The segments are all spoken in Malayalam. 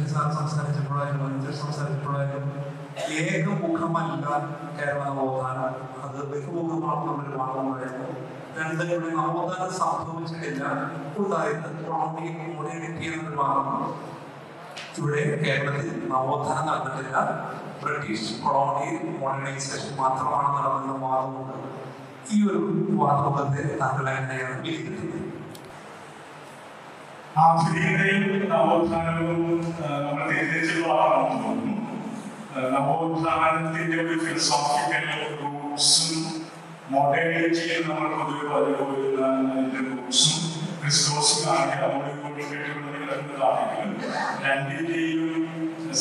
സുനിൽ സാർ സംസാരിച്ചപ്പോഴായാലും അനിൽ സംസാരിച്ചപ്പോഴായാലും ഏകമുഖമല്ല കേരള അവതാരം അത് മാത്രമല്ല വാദമായിരുന്നു രണ്ടുപേരുടെ അവതാരം സംഭവിച്ചിട്ടില്ല ഉണ്ടായത് കൊളോണിയൽ കോണിയിലിറ്റി എന്നൊരു വാദമാണ് ഇവിടെ കേരളത്തിൽ നവോത്ഥാനം നടന്നിട്ടില്ല. ബ്രിട്ടീഷ് കൊളോണിയൽ മോഡേണൈസേഷൻ മാത്രമാണ് നടന്നെന്ന വാദമുണ്ട് ഈ ഒരു വാദമുഖത്തെ താങ്കൾ എങ്ങനെയാണ് വിലയിരുത്തുന്നത് ആധുനികതയും നവോത്ഥാനവും ആ, നമ്മൾ തിരിച്ചുള്ളതാണെന്ന് തോന്നുന്നു. ആ, നവോത്ഥാനത്തിന്റെ ഒരു ഫിലോസോഫിക്കൽ റൂട്ട്സും മോഡേണിറ്റിയിൽ നമ്മൾ പൊതുവെ പറഞ്ഞു വരുന്ന അതിന്റെ റൂട്ട്സും ക്രിസ്തോസിനാണ് നമ്മുടെ കിടക്കുന്നതാണെങ്കിലും രണ്ടിന്റെയും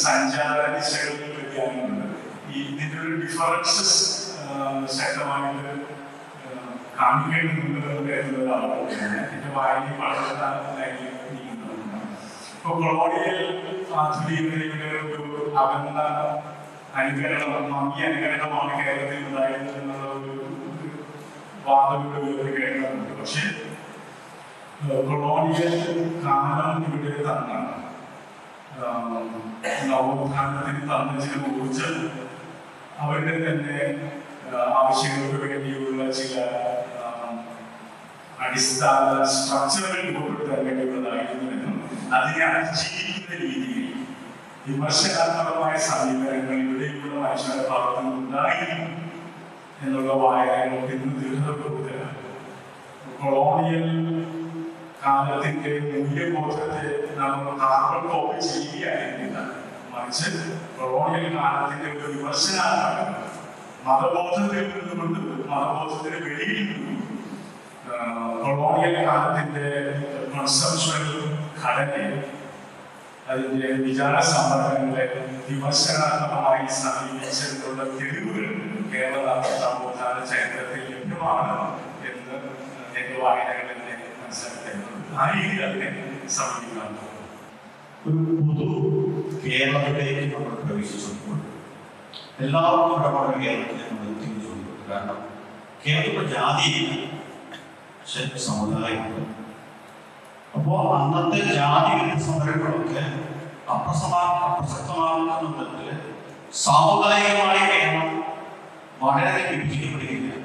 സഞ്ചാര ദിശകളിൽ വ്യതിയാനമുണ്ട് ഇതിന്റെ ഒരു ഡിഫറൻസസ് ശക്തമായിട്ട് കാണിക്കേണ്ടതുണ്ട് എന്നതാണ് എന്റെ വായന വളരെ നീങ്ങുന്നുണ്ട് ഇപ്പൊ കൊളോണിയൽ ആധുനികതയുടെ ഒരു അനുകരണം മങ്ങിയ അനുകരണമാണ് കേരളത്തിൽ ഉണ്ടായത് എന്നുള്ള ഒരു വാദം ഇവിടെ കേൾക്കുന്നുണ്ട് പക്ഷെ കൊളോണിയൽ കാലം ഇവിടെ തന്ന നവോത്ഥാനത്തിന് തന്ന ചില ഊർജം അവരുടെ തന്നെ ആവശ്യങ്ങൾക്ക് വേണ്ടിയുള്ള ചില അടിസ്ഥാന സ്ട്രക്ചറുകൾ രൂപപ്പെടുത്താൻ വേണ്ടിയുള്ളതായിരുന്നുവെന്നും അതിനെ അതിജീവിക്കുന്ന രീതിയിൽ വിമർശനാത്മകമായ സമീപനങ്ങൾ ഇവിടെയുള്ള മനുഷ്യരുടെ ഭാഗത്തു ഉണ്ടായിരുന്നു എന്നുള്ള വായനകൾക്ക് ഇന്ന് ദൃഢപ്പെടുത്തലാണ് കൊളോണിയൽ കാലത്തിന്റെ മൂല്യബോധത്തെ നമ്മൾ കാർബൺ കോപ്പി ചെയ്യുകയായിരുന്നില്ല. മറിച്ച് കൊളോണിയൽ കാലത്തിന്റെ ഒരു വിമർശനാത്മകം മതബോധത്തിൽ നിന്നുകൊണ്ട് മതബോധത്തിന് വെളിയിൽ നിന്നും കൊളോണിയൽ കാലത്തിന്റെ കൺസെപ്ച്വൽ ഘടനയെ അതിന്റെ വിചാര സമ്മർദ്ദങ്ങളെ വിമർശനാത്മകമായി സമീപിച്ചതിനുള്ള തെളിവുകൾ കേരള നവോത്ഥാന ചരിത്രത്തിൽ ലഭ്യമാണ് എന്ന് എന്റെ വായനകളിൽ മനസ്സിലാക്കുന്നത് ആ രീതിയിൽ അതിനെ സമീപിക്കാൻ ഒരു പുതു കേരളത്തിലേക്ക് നമ്മൾ പ്രവേശിച്ചപ്പോൾ എല്ലാവർക്കും ഇടപെടുന്ന കേരളത്തിലെ നമ്മൾ തിരിച്ചുകൊണ്ട് കാരണം കേരളത്തിൽ ജാതിയില്ല പക്ഷെ സമുദായമുണ്ട് അപ്പോൾ അന്നത്തെ ജാതി സമരങ്ങളൊക്കെ അപ്രസമാ അപ്രസക്തമാകുന്ന ബന്ധത്തിൽ സാമുദായികമായി കേരളം വളരെ വിഭജിക്കപ്പെടുകയാണ്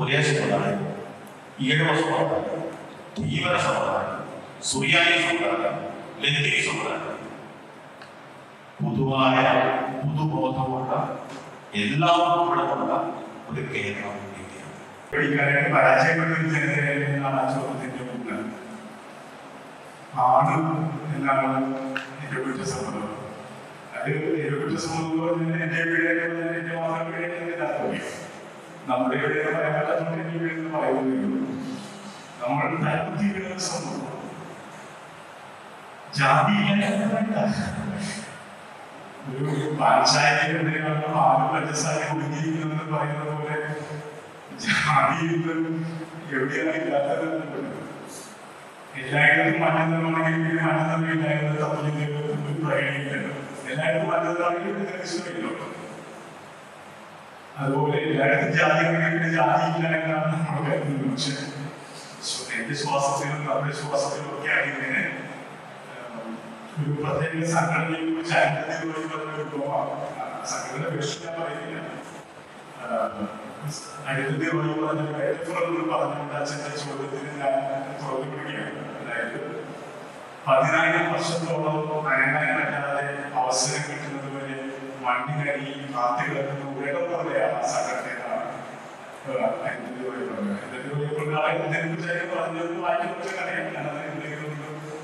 ഒരേ സമുദായം. ഈഴവ സമുദായം തീവ്ര സമുദായം സുറിയാനി സമുദായം ലത്തീൻ സമുദായം. പൊതുവായ പുതുബോധമുള്ള എല്ലാവർക്കും ഇടമുള്ള ഒരു കേരളം ഇന്ത്യയാണ്. പരാജയപ്പെട്ട ഒരു ജനതയെ എന്നാണ് ആ ചോദ്യത്തിന്റെ മുന്നിൽ ആണ് എന്നാണ് എന്റെ കുറ്റസമ്മതം. അത് എന്റെ കുറ്റസമ്മതം പറഞ്ഞാൽ എന്റെ വീടേക്ക് എന്റെ മാത്രം വീടേക്ക് നമ്മുടെ ഇവിടെ പറയാൻ പറ്റാത്തതുകൊണ്ട് എന്റെ വീടെന്ന് പറയുന്നില്ല നമ്മൾ തലകുത്തിയിടുന്ന സമൂഹം. ജാതിയില്ല ഒരു പാശ്ചാത്യത്തിനെതിരെയുള്ള പാൽ പഞ്ചസാര കുടുങ്ങിയിരിക്കുന്നത് പറയുന്നത് പോലെ ജാതിയിൽ എവിടെയാണ് ഇല്ലാത്തത് എല്ലായിടത്തും മറ്റൊന്നാണെങ്കിൽ പിന്നെ മറ്റൊന്നും ഇല്ലായിരുന്നത് തമ്മിൽ ഒരു പ്രകടിക്കല്ലോ എല്ലായിടത്തും മറ്റൊന്നാണെങ്കിൽ പിന്നെ ഇഷ്ടമില്ലോ അതുപോലെ എല്ലായിടത്തും ജാതി ഉണ്ടെങ്കിൽ പിന്നെ ജാതി ഇല്ല എന്നാണ് നമ്മൾ കരുതുന്നത് പക്ഷെ എന്റെ ശ്വാസത്തിലും നമ്മുടെ ശ്വാസത്തിലും ഒക്കെ ഒരു പ്രത്യേക സംഘടനയെ കുറിച്ച് ചരിത്രത്തിൽ പറഞ്ഞ ഉപമാണ് സംഘടന വിഷയം പറയുന്നില്ല അടുത്തത് ഒരു പറഞ്ഞ പേറ്റഫുറൽ പറഞ്ഞുകൊണ്ട് അച്ഛന്റെ ചോദ്യത്തിന് ഞാൻ അതായത് പതിനായിരം വർഷത്തോളം അനങ്ങാൻ പറ്റാതെ അവസരം കിട്ടുന്നത് വരെ മണ്ണിനടി കാത്തു കിടക്കുന്ന ഉയരം പോലെയാണ് സംഘടനയാണ് അതിന്റെ പറഞ്ഞത് വായിക്കുന്ന കഥയാണ് ഞാനത് എന്തെങ്കിലും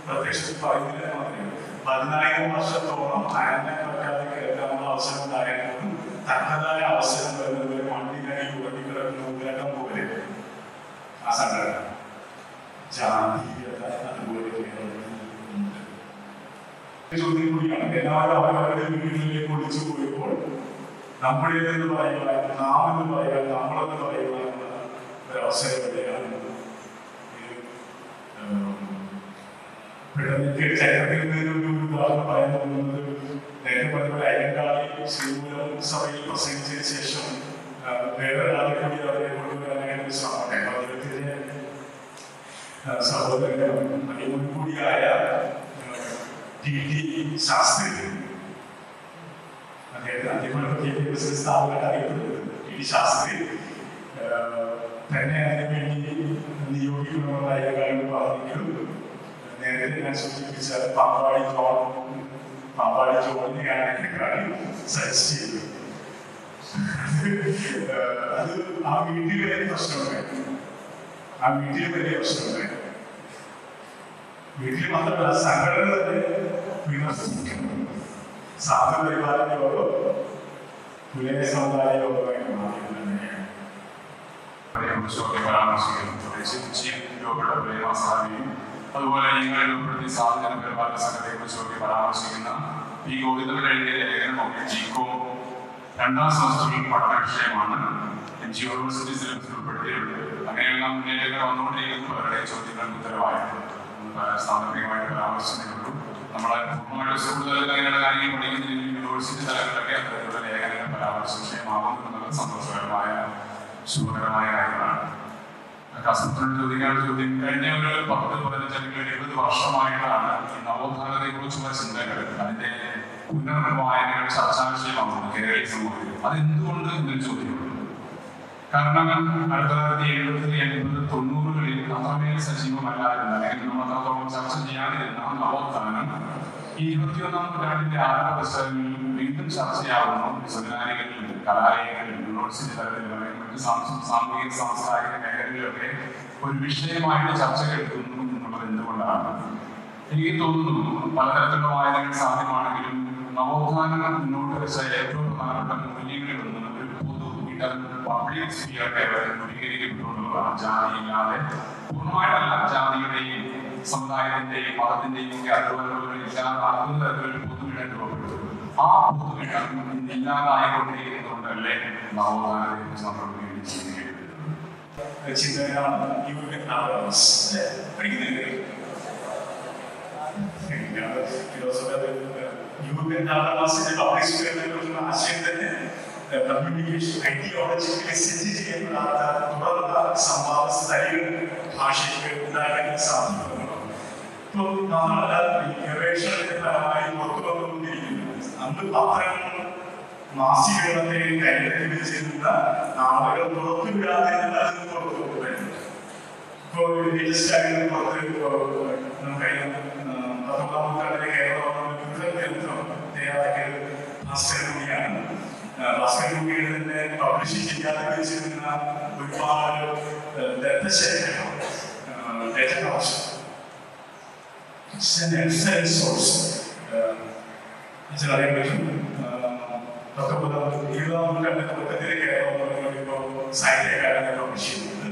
പ്രത്യക്ഷത്തിൽ പറയുന്നില്ല മാത്രമേ പതിനായിരം വർഷത്തോളം അനങ്ങാൻ പറ്റാതെ കേൾക്കാനുള്ള അവസരം ഉണ്ടായിരുന്നു തക്കതായ അവസരം വരുന്നത് വരെ മണ്ണിനടി ഉറങ്ങിക്കിടക്കുന്ന ഉയരം പോലെ ആ സംഘടന. ജാതീയത അതുപോലെ ചോദ്യം കൂടിയാണ്. എല്ലാവരും അവരവരുടെ വീട്ടിലേക്ക് ഒളിച്ചു പോയപ്പോൾ നമ്മുടേതെന്ന് പറയുക നാം എന്ന് പറയുക നമ്മളെന്ന് പറയുക ഒരു ഒരവസരം എവിടെയാണ് പെട്ടെന്ന് ചരിത്രത്തിൽ നിന്ന് പറയാൻ തോന്നുന്നത് നേരത്തെ പറഞ്ഞ അയ്യങ്കാളി ശ്രീമൂലം സഭയിൽ പ്രസംഗിച്ചതിന് ശേഷം വേറെ ആളെ കൂടി അവരെ കൊണ്ടുവരാനായിട്ട് ശ്രമം അദ്ദേഹത്തിന്റെ ആ, സഹോദരൻ കൂടിയായ ടി ടി ശാസ്ത്രി. അദ്ദേഹത്തെ ആദ്യമായിട്ട് വിദ്യാഭ്യാസ സ്ഥാപനമായിട്ട് അറിയപ്പെടുന്നത് ടി ഡി ശാസ്ത്രി തന്നെ അതിനു വേണ്ടി നിയോഗിക്കണമെന്നായ ഞാൻ സൂചിപ്പിച്ച പാമ്പാടി ജോൺ പാമ്പാടി ജോണിനെയാണ് കാര്യം സജസ്റ്റ് ചെയ്തത്. അത് ആ വീട്ടിൽ വലിയ പ്രശ്നമുണ്ടായി ആ വീട്ടിൽ വലിയ പ്രശ്നമുണ്ടായി വീട്ടിൽ മാത്രമല്ല സംഘടന തന്നെ വിമർശിക്കുന്നു സാധന പരിപാലന യോഗം പുലയ സമുദായ യോഗമായിട്ട് മാറിയതാണ് കുറിച്ചൊക്കെ പരാമർശിക്കുന്നു. പ്രത്യേകിച്ച് യോഗയുടെ പ്രേമസാഹിയും അതുപോലെ ഞങ്ങൾ പ്രതി സാധന പരിപാലന സംഘത്തെ കുറിച്ചൊക്കെ പരാമർശിക്കുന്ന ഈ ഗോവിന്ദൻ എഴുതിയ ലേഖനമൊക്കെ ജിക്കോ രണ്ടാം സെമസ്റ്ററിൽ പഠന വിഷയമാണ്. എൻ ജി സിലബസിൽ ഉൾപ്പെടുത്തിയിട്ടുണ്ട്. അങ്ങനെയുള്ള മുന്നേറ്റങ്ങൾ വന്നുകൊണ്ടിരിക്കുന്നു പലരുടെ ചോദ്യങ്ങൾക്ക് ഉത്തരവായിട്ടുണ്ട് സാമ്പത്തികമായിട്ട് പരാമർശിച്ചിട്ടുള്ളൂ നമ്മളെ പൂർണമായിട്ട് തലത്തിൽ അങ്ങനെയുള്ള കാര്യങ്ങൾ പഠിക്കുന്ന യൂണിവേഴ്സിറ്റി തലങ്ങളിലൊക്കെ അത്തരത്തിലുള്ള ലേഖനങ്ങൾ പരാമർശ വിഷയമാകും എന്നുള്ളത് സന്തോഷകരമായ ശുഭകരമായ കാര്യമാണ് കാസർഗോഡ് ചോദിക്കാൻ ചോദ്യം കഴിഞ്ഞ ഒരു പത്ത് പതിനഞ്ച് അല്ലെങ്കിൽ ഇരുപത് വർഷമായിട്ടാണ് ഈ നവോത്ഥാനത്തെ കുറിച്ചുള്ള ചിന്തകൾ അതിന്റെ പുനർവായനകൾ ചർച്ചാ വിഷയമാണ് കേരളീയ സമൂഹത്തിൽ അതെന്തുകൊണ്ട് എന്നൊരു ചോദ്യമുണ്ട് കാരണം ആയിരത്തി തൊള്ളായിരത്തി എഴുപത്തി എൺപത് തൊണ്ണൂറുകളിൽ അത്രമേൽ സജീവമല്ലായിരുന്നു അല്ലെങ്കിൽ നമ്മൾ അത്രത്തോളം ചർച്ച ചെയ്യാതിരുന്ന നവോത്ഥാനം ഇരുപത്തിയൊന്നാം നൂറ്റാണ്ടിന്റെ ആരംഭ പുസ്തകങ്ങളിൽ വീണ്ടും ചർച്ചയാവുന്നു. സെമിനാരികളിൽ കലാലയങ്ങളിൽ യൂണിവേഴ്സിറ്റി മറ്റ് സാമൂഹിക സാംസ്കാരിക മേഖലകളിലൊക്കെ ഒരു വിഷയമായിട്ട് ചർച്ചകൾ എടുക്കുന്നു എന്നുള്ളത് എന്തുകൊണ്ടാണ്? എനിക്ക് തോന്നുന്നു പലതരത്തിലുള്ള വായനകൾ സാധ്യമാണെങ്കിലും നവോത്ഥാനം മുന്നോട്ട് വെച്ച ഏറ്റവും പ്രധാനപ്പെട്ട മൂല്യങ്ങളിലൊന്ന് ഒരു പൊതു ഇടം പബ്ലിക് സ്ഫിയർ രൂപീകരിക്കപ്പെട്ടുള്ളതാണ് ജാതിയില്ലാതെ പൂർണമായിട്ടല്ല ജാതിയുടെയും സമുദായത്തിന്റെയും മതത്തിന്റെയും ഒക്കെ അതിർവരമ്പുകൾ ഇല്ലാതാക്കുന്ന തരത്തിലൊരു പൊതു ഇടം രൂപപ്പെട്ടു ആ പൊതു ഇടം ഇന്ന് ഇല്ലാതായിക്കൊണ്ടിരിക്കുന്നതുകൊണ്ടല്ലേ നവോത്ഥാനത്തെ കുറിച്ച് നമ്മൾ വീണ്ടും ചിന്തിക്കേണ്ടത് ചിന്തകനാണ് യൂറിൻ ആവേഴ്സ് പഠിക്കുന്നില്ലേ യൂറിൻ ആവേഴ്സിന്റെ പബ്ലിക് സ്പീക്കറിനെ കുറിച്ചുള്ള ആശയം തന്നെ കമ്മ്യൂണിക്കേഷൻ ഐഡിയോളജിക്കലി സെറ്റ് ചെയ്യപ്പെടാത്ത തുടർന്ന സംവാദ സ്ഥലികൾ ഭാഷയ്ക്ക് ഉണ്ടാകാൻ സാധിക്കുന്നു നമ്മളല്ല ഈ ഗവേഷണത്തിന്റെ ഫലമായി പുറത്തു വന്നുകൊണ്ടിരിക്കുന്നത് അന്ന് പത്രം മാസികകളൊക്കെ കൈകാര്യം ചെയ്തിരുന്ന നാളുകൾ പുറത്തു അത് പുറത്തു കൊണ്ടുവരുന്നു ഇപ്പോൾ ലേറ്റസ്റ്റ് ആയിട്ട് പുറത്ത് നമുക്കറിയാം പത്തൊമ്പതാം നൂറ്റാണ്ടിലെ കേരളം ഗ്രന്ഥം തയ്യാറാക്കിയത് ഭാസ്കര കൂടിയാണ് ഭാസ്കര കൂടിയുടെ തന്നെ പബ്ലിഷ് ചെയ്യാതെ വെച്ചിരുന്ന ഒരുപാട് ദത്തശേഖരം ഡേറ്റ കളക്ഷൻ Source. അറിയാൻ പറ്റും. പത്തൊമ്പതാം ഇരുപതാം നൂറ്റാണ്ടിന്റെ തുടക്കത്തിലെ കേരളം എന്ന് പറയുമ്പോൾ ഇപ്പോൾ സാഹിത്യകാരനെ പബ്ലിഷ് ചെയ്യുന്നത്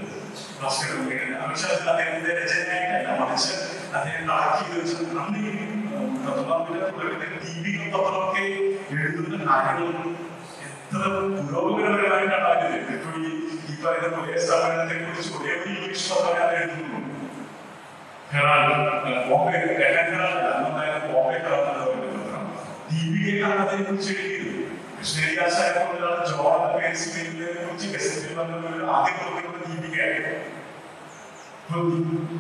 ഭാസ്കരൻ പക്ഷെ അത് അദ്ദേഹത്തിന്റെ രചനയായിട്ടല്ല മറിച്ച് അദ്ദേഹം ചെയ്ത് വെച്ചത് അന്ന് ഈ പത്തൊമ്പതാം ദീപിക പത്രമൊക്കെ എഴുതുന്ന കാര്യങ്ങൾ എത്ര പുരോഗമനപരമായിട്ടാണ് അതിൽ ഇപ്പോൾ ഈ പറയുന്ന ഒരേ സ്ഥാപനത്തെ കുറിച്ച് ഒരേ ഒരു ഇംഗ്ലീഷ് പത്രം എഴുതുന്നു. ഹെറാൾഡ് ബോംബെ ഡെക്കൻ ഹെറാൾഡ് അന്നുണ്ടായിരുന്ന എന്ന് പറയുന്ന പത്രം ദീപികയാണ് അതിനെ കുറിച്ച് എഴുതിയത്. കൃഷ്ണരിയാശാരെ കൊണ്ടാണ് ജോൺ പേഴ്സിനെ കുറിച്ച് ഗസറ്റിൽ വന്ന ഒരു ആദ്യം കൊടുക്കുന്നത് ദീപികയായിരുന്നു.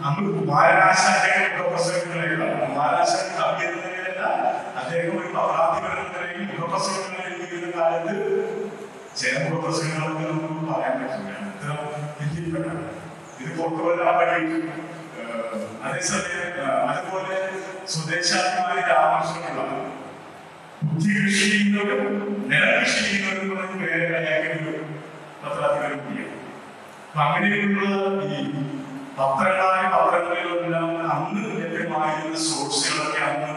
അന്ന് കുമാരനാശാന്റെ മുഖപ്രസംഗങ്ങളെല്ലാം കുമാരനാശാൻ കവിയെന്നതിലല്ല അദ്ദേഹം ഒരു പത്രാധിപരെന്നതിലേക്ക് മുഖപ്രസംഗങ്ങൾ എഴുതിയിരുന്ന കാലത്ത് ചില മുഖപ്രസംഗങ്ങളൊക്കെ നമുക്ക് പറയാൻ പറ്റില്ല ഇത്ര വിദ്യപ്പെട്ട ഇത് കൊണ്ടുവരാൻ ഏഹ്, അതേസമയം അതുപോലെ സ്വദേശാഭിമാനി രാമകൃഷ്ണനുള്ള ബുദ്ധികൃഷി ചെയ്യുന്നവരും നിലകൃഷി ചെയ്യുന്നവരും പറഞ്ഞ് പേരെ കളിയാക്കിയ ഒരു പത്രാധിപരും കൂടിയാണ്. അപ്പൊ അങ്ങനെയുള്ള ഈ പത്രങ്ങളായ പത്രങ്ങളിലെല്ലാം അന്ന് ലഭ്യമായിരുന്ന സോഴ്സുകളൊക്കെ അന്ന്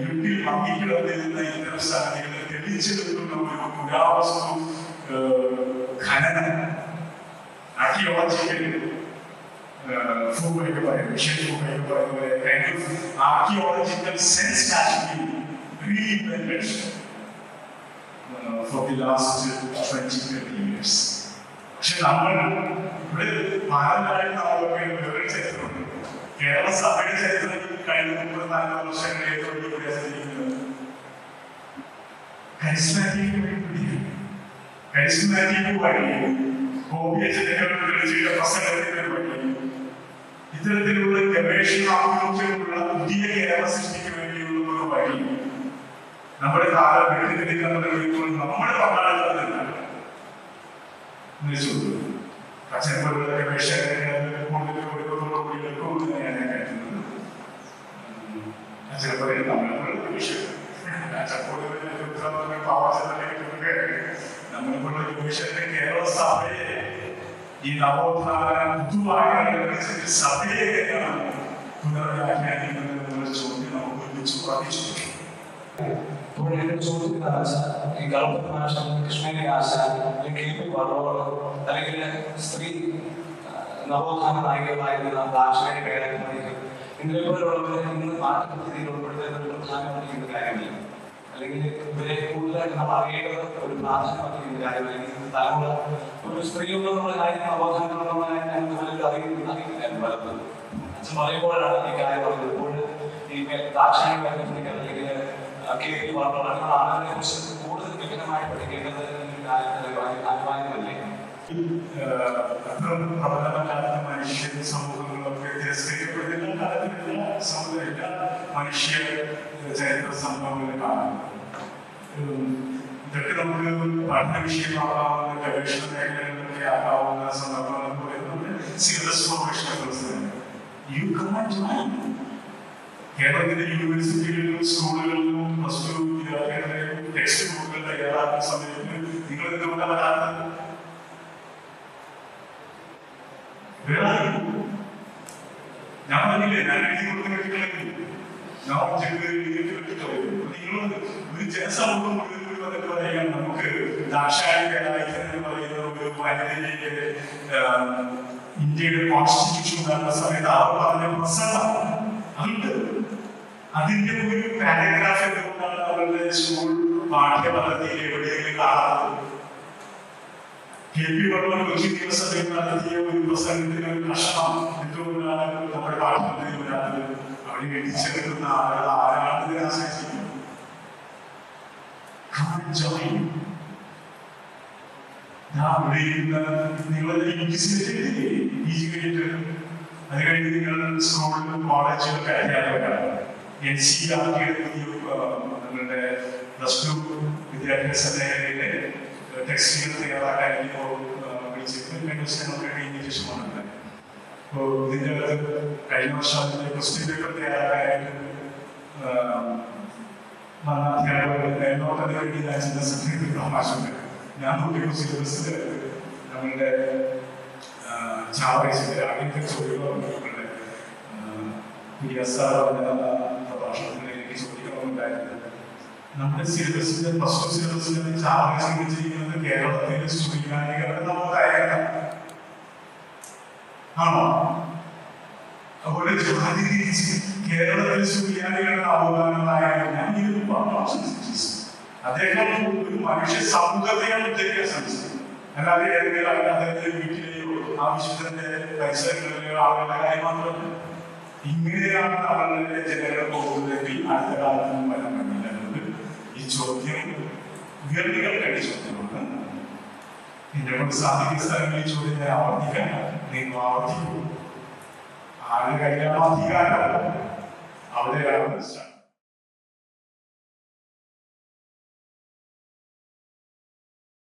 ഇരുട്ടിൽ മങ്ങിക്കിടന്നിരുന്ന ഇത്തരം സംഗതികളെ തെളിച്ചെടുക്കുന്ന ഒരു പുരാവസ്തു ഖനനം ആർക്കിയോളജിക്കൽ ഫൂമൊക്കെ പറയും വിഷയ ഫൂമൊക്കെ പറയുന്ന പോലെ kind of archaeological sense actually reinvented uh, for the last 20, 30 years. പക്ഷെ നമ്മൾ ഇവിടെ ഭാരതമായിട്ട് നമ്മളൊക്കെ വേറെ ചരിത്രമുണ്ട് കേരള സഭയുടെ ചരിത്രം കഴിഞ്ഞ മുപ്പത് നാൽപ്പത് വർഷങ്ങളെ ഏറ്റവും കൂടുതൽ സഞ്ചരിക്കുന്നത് കരിസ്മാറ്റിക് കരിസ്മാറ്റിക് വഴി ഹോമിയത്തിന്റെ പ്രസംഗത്തിന്റെ വഴി ഇത്തരത്തിലുള്ള ഗവേഷണ ആഭിമുഖ്യമുള്ള പുതിയ കേരള സൃഷ്ടിക്ക് വേണ്ടിയുള്ള ഒരു വഴി. നമ്മുടെ കാലം വീട്ടിലിരിക്കുന്നവരെങ്കിൽ നമ്മുടെ ഒഴുക്കത്തോടുകൂടി എടുക്കുമെന്ന് തന്നെയാണ് ഞാൻ കരുതുന്നത് അച്ഛനപ്പുറം നമ്മളെ അച്ഛനപ്പുറത്തെ ഉത്തരവാദിത്തം പാവച്ചതൊക്കെ നമ്മളിപ്പോൾ ജ്യോതിഷന്റെ കേരള സഭയെ ഈ നവോത്ഥാന പുതുവായ സഭയെ എങ്ങനെയാണ് പുനർവ്യാഖ്യാനിക്കുന്നത് ചോദ്യം നമുക്ക് ഒരുമിച്ച് വർദ്ധിച്ചു ഇപ്പോൾ എന്റെ ആശ ഈ ആശ കൃഷ്ണനെ ആശ അല്ലെങ്കിൽ കെ പി പറവോൾ അല്ലെങ്കിൽ സ്ത്രീ നവോത്ഥാന നായികകളായിരുന്ന ദാക്ഷനെ പേരാക്കുന്നത് ഇതിനെ പോലുള്ളവരെ ഇന്ന് പാഠപദ്ധതിയിൽ ഉൾപ്പെടുത്തുന്ന ഒരു പ്രധാനമായിരിക്കുന്ന കാര്യമില്ല അല്ലെങ്കിൽ ഇവരെ കൂടുതലായിട്ട് നമ്മൾ അറിയേണ്ടത് ഒരു പ്രാധാന്യമായിരിക്കുന്ന കാര്യമായിരിക്കും തലമുറ ഒരു സ്ത്രീയുള്ള കാര്യം നവോത്ഥാനങ്ങളുള്ള കാര്യം ഞങ്ങൾക്ക് പലരും അറിയുന്നില്ല. അറിയില്ലായിരുന്നു പലപ്പോഴും അച്ഛൻ പറയുമ്പോഴാണ് ഈ കാര്യം പറഞ്ഞത്. ഇപ്പോൾ ഈ ദാക്ഷായണി അല്ലെങ്കിൽ കെ പി പറഞ്ഞ ആളുകളെ കുറിച്ച് കൂടുതൽ വിപുലമായി പഠിക്കേണ്ടത് അനിവാര്യമല്ലേ? അത്ര പ്രബലമല്ലാത്ത മനുഷ്യ സമൂഹങ്ങളൊക്കെ തിരസ്കരിക്കപ്പെടുന്ന കാലത്തിലുള്ള സമുദായ മനുഷ്യ ചരിത്ര സംഭവങ്ങൾ കാണുന്നത് ഇതൊക്കെ നമുക്ക് പഠന വിഷയമാകാവുന്ന ഗവേഷണ മേഖലകളിലൊക്കെ ആകാവുന്ന സന്ദർഭങ്ങൾ പറയുന്നത് syllabus professionals you command mind കേരളത്തിലെ യൂണിവേഴ്സിറ്റികളിലും സ്കൂളുകളിലും പ്ലസ് ടു വിദ്യാർത്ഥികളുടെയും ടെക്സ്റ്റ് ബുക്കുകൾ തയ്യാറാക്കുന്ന സമയത്ത് നിങ്ങൾ എന്തുകൊണ്ടാണ് വരാത്തത് പറഞ്ഞില്ലേ ഞാൻ എഴുതി കൊടുക്കുന്ന വ്യക്തികളെങ്കിൽ ഞാൻ വ്യക്തികളായിരുന്നു നിങ്ങൾ ഒരു ജനസമൂഹം കൂടി വന്നിട്ട് പറയുകയാണ് നമുക്ക് ദാക്ഷായണികരായി പറയുന്ന ഒരു വനിതയെ ഇന്ത്യയുടെ കോൺസ്റ്റിറ്റ്യൂഷൻ ഉണ്ടാകുന്ന സമയത്ത് പ്രസംഗം അതുണ്ട്. അതിന്റെ ഒരു പാരഗ്രാഫ് എന്തുകൊണ്ടാണ് അവരുടെ സ്കൂൾ പാഠ്യപദ്ധതിയിൽ എവിടെയെങ്കിലും കാണാത്തത്? കെ പി വർമ്മ കൊച്ചി നിയമസഭയിൽ നടത്തിയ ഒരു പ്രസംഗത്തിന് ഒരു കഷണം എന്തുകൊണ്ടാണ് നമ്മുടെ പാഠ്യപദ്ധതിയിൽ വരാത്തത് അവിടെ എഴുതിച്ചെടുക്കുന്ന ആളുകൾ ആരാണ് ഇതിനെ ആശ്രയിച്ചിരിക്കുന്നത്? Come and join. ഞാൻ ഇവിടെ ഇരുന്ന് നിങ്ങളെ യുജിസിയിലെത്തിയില്ലേ പി ജി കഴിഞ്ഞിട്ട് അത് കഴിഞ്ഞ് നിങ്ങൾ സ്കൂളിലും കോളേജിലൊക്കെ അധ്യാപകരാണ് എൻ സി ആർ ടിയുടെ നിങ്ങളുടെ പ്ലസ് ടു ടെക്സ്റ്റുകൾ തയ്യാറാക്കാൻ ഇപ്പോൾ രണ്ട് ദിവസങ്ങളൊക്കെ കഴിഞ്ഞ ശേഷമാണ് അപ്പോൾ ഇതിന്റെ അകത്ത് കഴിഞ്ഞ വർഷം അതിന്റെ ക്വസ്റ്റ്യൻ പേപ്പർ തയ്യാറാക്കാനായിട്ട് അധ്യാപകർ എന്നോട് അതിന് വേണ്ടി സമയത്ത് തമാശുണ്ട് ഞാൻ നോക്കിയപ്പോൾ സിലബസിൽ നമ്മളുടെ ആദ്യത്തെ ചോദ്യങ്ങൾ നമ്മളുടെ പിയാസാർ പ്രഭാഷണത്തിൽ എനിക്ക് ചോദിക്കണമെന്നുണ്ടായിരുന്നത് നമ്മുടെ സിലബസിന്റെ പ്ലസ് ടു സിലബസിൽ ചാവറേസ് വെച്ചിരിക്കുന്നത് കേരളത്തിലെ സ്ത്രീകാരികളുടെ നവോദായകരാണ് ആണോ? അതുപോലെ ജാതി തിരിച്ച് കേരളത്തിലെ സ്ത്രീകാരികളുടെ നവോദാനമായ ഞാൻ ഇത് പറഞ്ഞു അദ്ദേഹം ഒരു മനുഷ്യ സമൂഹത്തെയാണ് ഉദ്ധരിക്കാൻ ശ്രമിച്ചത് അല്ലാതെ ഏതെങ്കിലും അദ്ദേഹത്തിന്റെ വീട്ടിലെയോ ആവശ്യത്തിന്റെ പരിസരങ്ങളിലെയോ ആളുകളുടെ കാര്യം മാത്രമല്ല. ഇങ്ങനെയാണ് അവരുടെ ജനങ്ങൾ പോകുന്നതെങ്കിൽ അടുത്ത കാലത്ത് വരാൻ ചോദ്യം ഉയർന്നികൾക്കടി ചോദ്യമാണ്. എന്നെ കൊണ്ട് സാധിക്കുന്ന സ്ഥലങ്ങളിൽ ചോദ്യം ഞാൻ ആവർത്തിക്കാൻ നിങ്ങൾ ആവർത്തിക്കും. ആരുടെ കയ്യിലാണ് അധികാരം അവിടെയാണ്